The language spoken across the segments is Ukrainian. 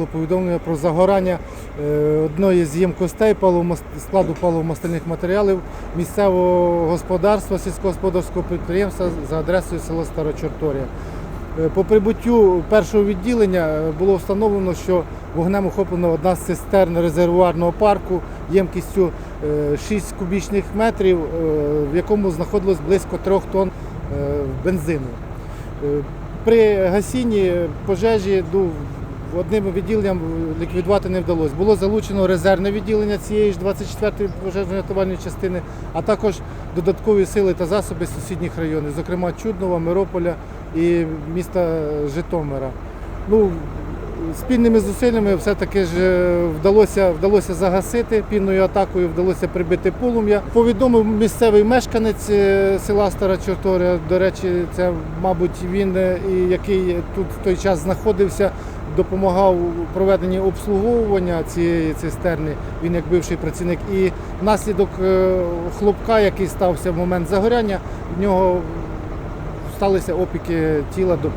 надходило повідомлення про загорання е, одної з ємкостей складу паливомастильних матеріалів місцевого господарства сільськогосподарського підприємства за адресою село Старочорторія. Е, По прибуттю першого відділення е, було встановлено, що вогнем охоплено одна з цистерн резервуарного парку ємкістю е, 6 кубічних метрів, в якому знаходилось близько 3 тонн бензину. При гасінні пожежі ну, одним відділенням ліквідувати не вдалося. Було залучено резервне відділення цієї ж 24-ї пожежно-рятувальної частини, а також додаткові сили та засоби сусідніх районів, зокрема Чуднова, Мирополя і міста Житомира. Ну, спільними зусиллями все-таки ж е, вдалося, вдалося загасити пінною атакою, вдалося прибити полум'я. Повідомив місцевий мешканець е, села Стара Чорторія. До речі, це, мабуть, він, е, який тут в той час знаходився, допомагав у проведенні обслуговування цієї цистерни. Він як бивший працівник. І внаслідок хлопка, який стався в момент загоряння, в нього сталися опіки тіла до 15%.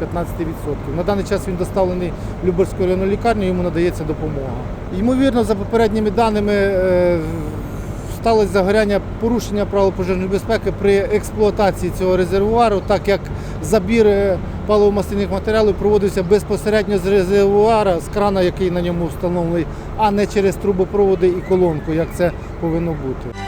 На даний час він доставлений в Люберську районну лікарню, йому надається допомога. Ймовірно, за попередніми даними е, сталося загоряння порушення правил пожежної безпеки при експлуатації цього резервуару, так як забір е, паливомастильних матеріалів проводився безпосередньо з резервуара, з крана, який на ньому встановлений, а не через трубопроводи і колонку, як це повинно бути.